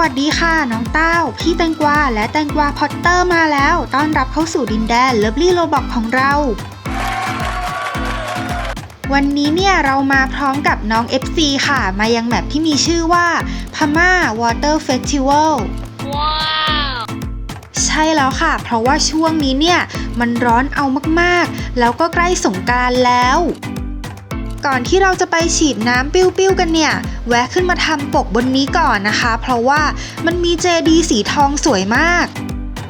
วัสดีค่ะ น้องเต้า พี่แตงกวาและแตงกวาพอตเตอร์มาแล้ว ต้อนรับเข้าสู่ดินแดนเลิฟลี่โรบอกของเรา วันนี้เนี่ยเรามาพร้อมกับน้อง FC ค่ะ มายังแมปที่มีชื่อว่าพม่า Water Festival ใช่แล้วค่ะ เพราะว่าช่วงนี้เนี่ย มันร้อนเอามากๆ แล้วก็ใกล้สงกรารแล้ว ก่อนที่เราจะไปฉีดน้ำปิ้วๆกันเนี่ย แวะขึ้นมาทำปกบนนี้ก่อนนะคะ เพราะว่ามันมีเจดีสีทองสวยมาก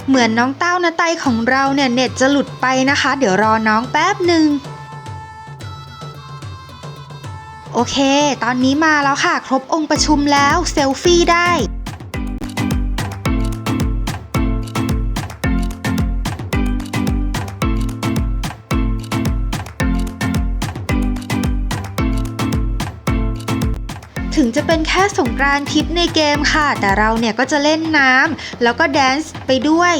เหมือนน้องเต้านาไตของเราเนี่ยเน็ตจะหลุดไปนะคะ เดี๋ยวรอน้องแป๊บหนึ่งโอเค ตอนนี้มาแล้วค่ะ ครบองค์ประชุมแล้ว เซลฟี่ได้ เป็นแค่สงกรานทิปในเกมค่ะ แต่เราเนี่ยก็จะเล่นน้ำแล้วก็แดนซ์ไปด้วย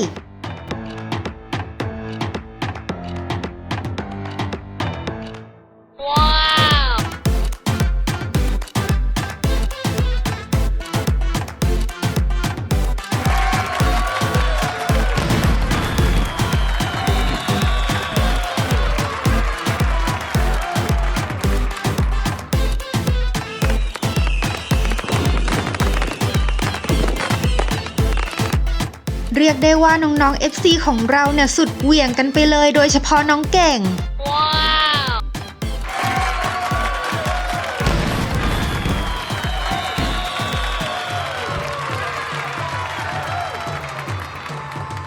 เรียกได้ว่าน้องๆ FC ของเราเนี่ยสุดเหวี่ยงกันไปเลย โดยเฉพาะน้องเก่ง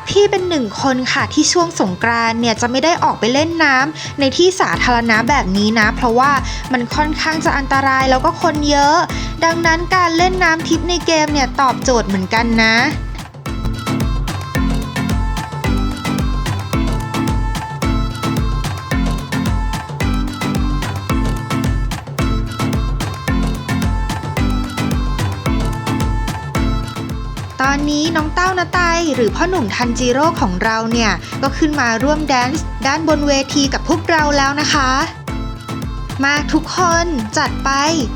พี่เป็นหนึ่งคนค่ะที่ช่วงสงกรานต์เนี่ยจะไม่ได้ออกไปเล่นน้ำในที่สาธารณะแบบนี้นะ เพราะว่ามันค่อนข้างจะอันตรายแล้วก็คนเยอะ ดังนั้นการเล่นน้ำทิปในเกมเนี่ยตอบโจทย์เหมือนกันนะ ตอนนี้น้องเต้านาไตหรือพ่อหนุ่มทันจิโร่ของเราเนี่ย ก็ขึ้นมาร่วมแดนซ์ด้านบนเวทีกับพวกเราแล้วนะคะ มาทุกคนจัดไป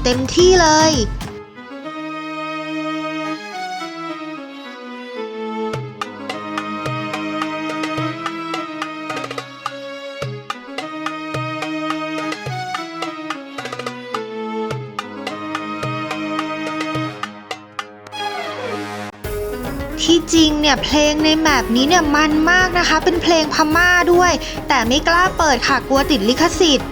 เต็มที่เลย ที่จริงเนี่ยเพลงในแมปนี้เนี่ยมันมากนะคะ เป็นเพลงพม่าด้วย แต่ไม่กล้าเปิดค่ะกลัวติดลิขสิทธิ์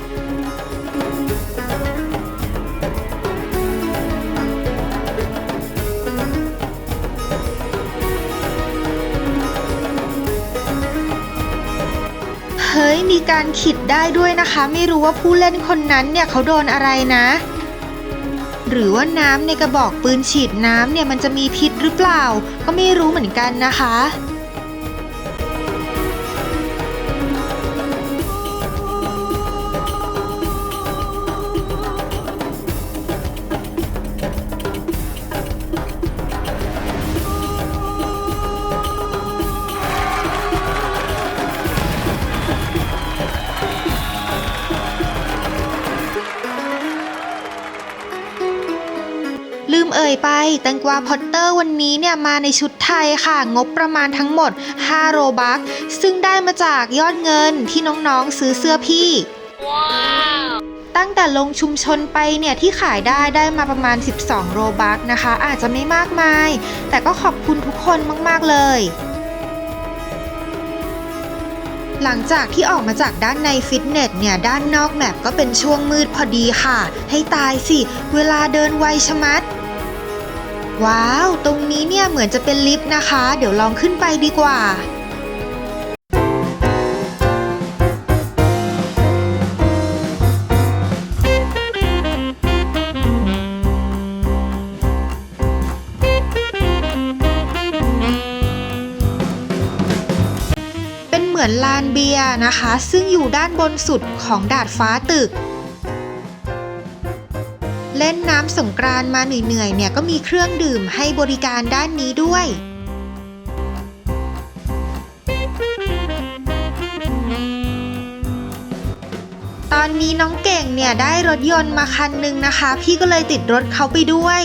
เฮ้ยมีการขิดได้ด้วยนะคะ ไม่รู้ว่าผู้เล่นคนนั้นเนี่ยเขาโดนอะไรนะ หรือว่าน้ำในกระบอกปืนฉีดน้ำเนี่ยมันจะมีพิษหรือเปล่า ก็ไม่รู้เหมือนกันนะคะ ยไป แตงกวาพอตเตอร์วันนี้เนี่ยมาในชุดไทยค่ะ งบประมาณทั้งหมด 5 โรบัคซึ่งได้มาจากยอดเงินที่น้องๆซื้อเสื้อพี่ตั้งแต่ลงชุมชนไปเนี่ยที่ขายได้ได้มาประมาณ 12 โรบัคนะคะ อาจจะไม่มากมาย แต่ก็ขอบคุณทุกคนมากๆเลยหลังจากที่ออกมาจากด้านในฟิตเนสเนี่ย ด้านนอกแมปก็เป็นช่วงมืดพอดีค่ะ ให้ตายสิ เวลาเดินไวชะมัด ว้าว ตรงนี้เนี่ยเหมือนจะเป็นลิฟต์นะคะ เดี๋ยวลองขึ้นไปดีกว่าเป็นเหมือนลานเบียร์นะคะ ซึ่งอยู่ด้านบนสุดของดาดฟ้าตึก เล่นน้ำสงกรานมาเหนื่อยๆเนี่ยก็มีเครื่องดื่มให้บริการด้านนี้ด้วยตอนนี้น้องเก่งเนี่ยได้รถยนต์มาคันหนึ่งนะคะ พี่ก็เลยติดรถเขาไปด้วย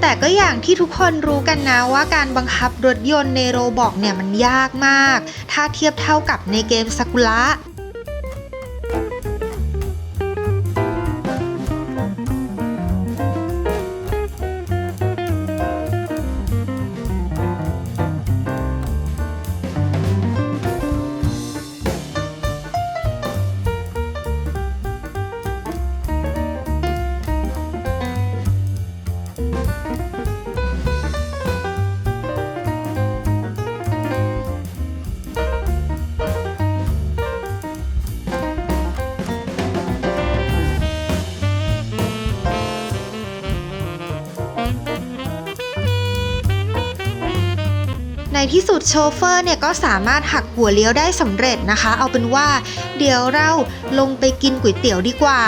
แต่ก็อย่างที่ทุกคนรู้กันนะว่าการบังคับรถยนต์ในโรบอกเนี่ยมันยากมาก ถ้าเทียบเท่ากับในเกมซากุระ ที่สุดโชเฟอร์เนี่ยก็สามารถหักหัวเลี้ยวได้สำเร็จนะคะ เอาเป็นว่าเดี๋ยวเราลงไปกินก๋วยเตี๋ยวดีกว่า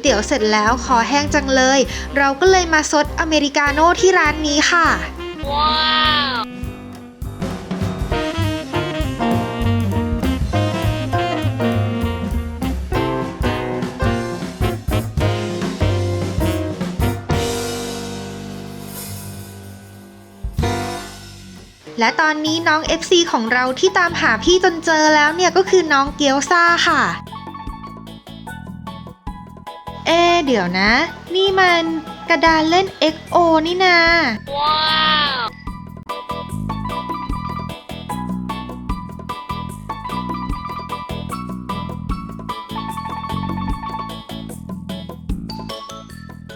เตี๋ยวเสร็จแล้วขอแห้งจังเลย เราก็เลยมาซดอเมริกาโน่ที่ร้านนี้ค่ะ ว้าวและตอนนี้น้อง FC ของเราที่ตามหาพี่จนเจอแล้วเนี่ยก็คือน้องเกียวซ่าค่ะ เดี๋ยวนะ นี่มันกระดานเล่น XO นี่นา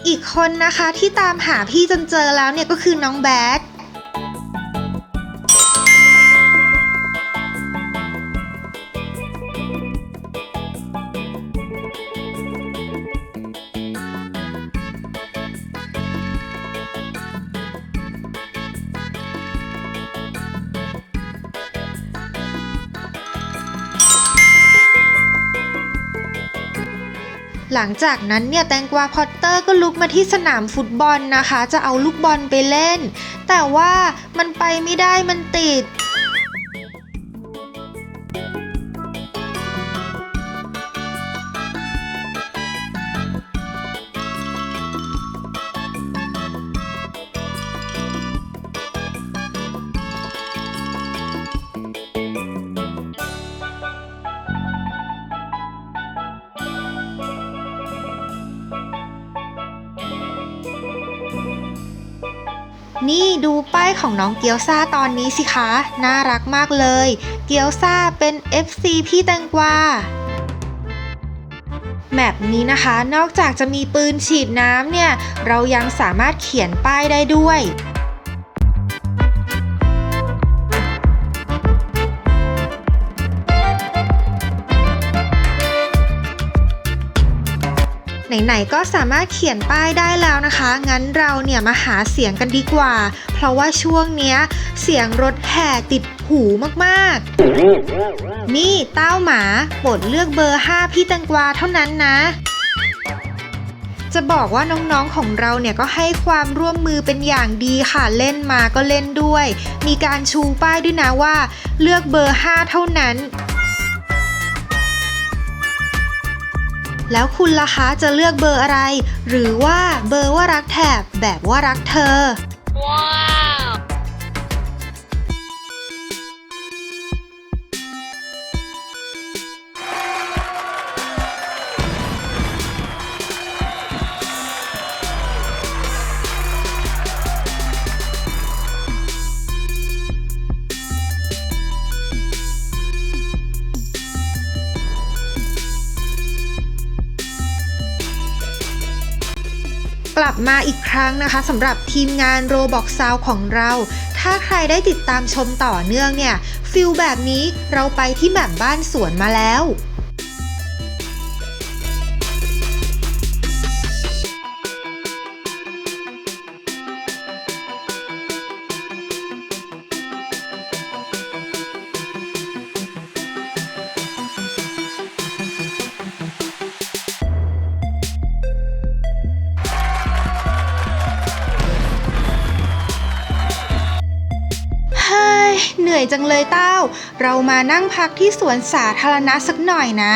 อีกคนนะคะที่ตามหาพี่จนเจอแล้วเนี่ยก็คือน้องแบ็ค หลังจากนั้นเนี่ยแตงกวาพอตเตอร์ก็ลุกมาที่สนามฟุตบอลนะคะ จะเอาลูกบอลไปเล่น แต่ว่ามันไปไม่ได้มันติด นี่ดูป้ายของน้องเกียวซาตอนนี้สิคะ น่ารักมากเลย เกียวซาเป็น FC พี่แตงกวาแมปนี้นะคะ นอกจากจะมีปืนฉีดน้ำเนี่ย เรายังสามารถเขียนป้ายได้ด้วย ไหนๆก็สามารถเขียนป้ายได้แล้วนะคะ งั้นเราเนี่ยมาหาเสียงกันดีกว่า เพราะว่าช่วงเนี้ยเสียงรถแห่ติดหูมากๆ นี่เต้าหมาโปรดเลือกเบอร์ 5 พี่แตงกวาเท่านั้นนะจะบอกว่าน้องๆของเราเนี่ยก็ให้ความร่วมมือเป็นอย่างดีค่ะเล่นมาก็เล่นด้วย มีการชูป้ายด้วยนะว่า เลือกเบอร์ 5 เท่านั้น แล้วคุณล่ะคะจะเลือกเบอร์อะไร หรือว่าเบอร์ว่ารักแถบแบบว่ารักเธอก บมาอีกครั้งนะคะสำหรับทีมงาน Roblox Sound ของเรา ถ้าใครได้ติดตามชมต่อเนื่องเนี่ยฟิลแบบนี้เราไปที่แบบบ้านสวนมาแล้ว นื่อยจังเลยเต้า เรามานั่งพักที่สวนสาธารณะสักหน่อยนะ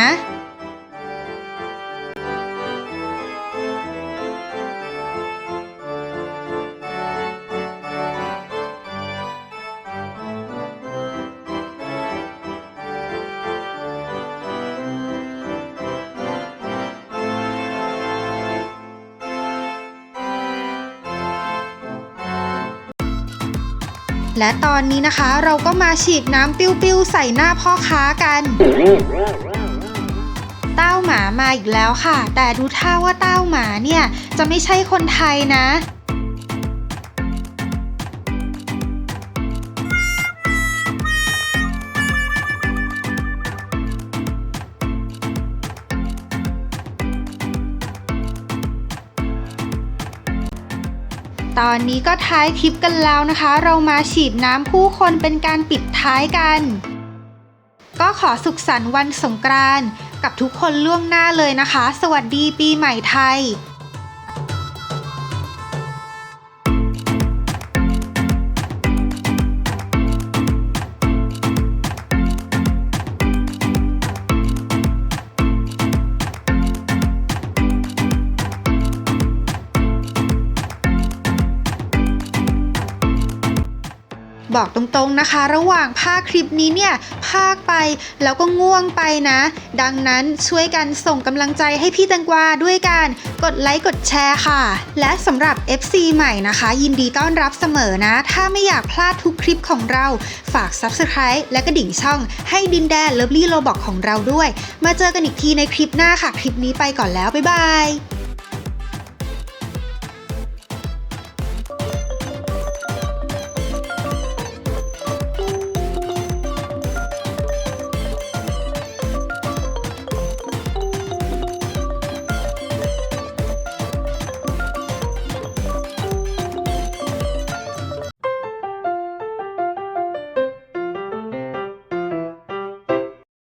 และตอนนี้นะคะเราก็มาฉีดน้ำปิ้วๆใส่หน้าพ่อค้ากันเต้าหมามาอีกแล้วค่ะ แต่ดูท่าว่าเต้าหมาเนี่ย จะไม่ใช่คนไทยนะ ตอนนี้ก็ท้ายคลิปกันแล้วนะคะ เรามาฉีดน้ำผู้คนเป็นการปิดท้ายกัน ก็ขอสุขสันต์วันสงกรานต์กับทุกคนล่วงหน้าเลยนะคะ สวัสดีปีใหม่ไทย บอกตรงๆนะคะ ระหว่างภาคคลิปนี้เนี่ยภาคไปแล้วก็ง่วงไปนะ ดังนั้นช่วยกันส่งกำลังใจให้พี่แตงกวาด้วยการกดไลค์กดแชร์ค่ะ และสำหรับ FC ใหม่นะคะ ยินดีต้อนรับเสมอนะ ถ้าไม่อยากพลาดทุกคลิปของเราฝาก Subscribe และกระดิ่งช่อง ให้ดินแดนเลิฟลี่โลบอกของเราด้วย มาเจอกันอีกทีในคลิปหน้าค่ะ คลิปนี้ไปก่อนแล้ว บ๊ายบาย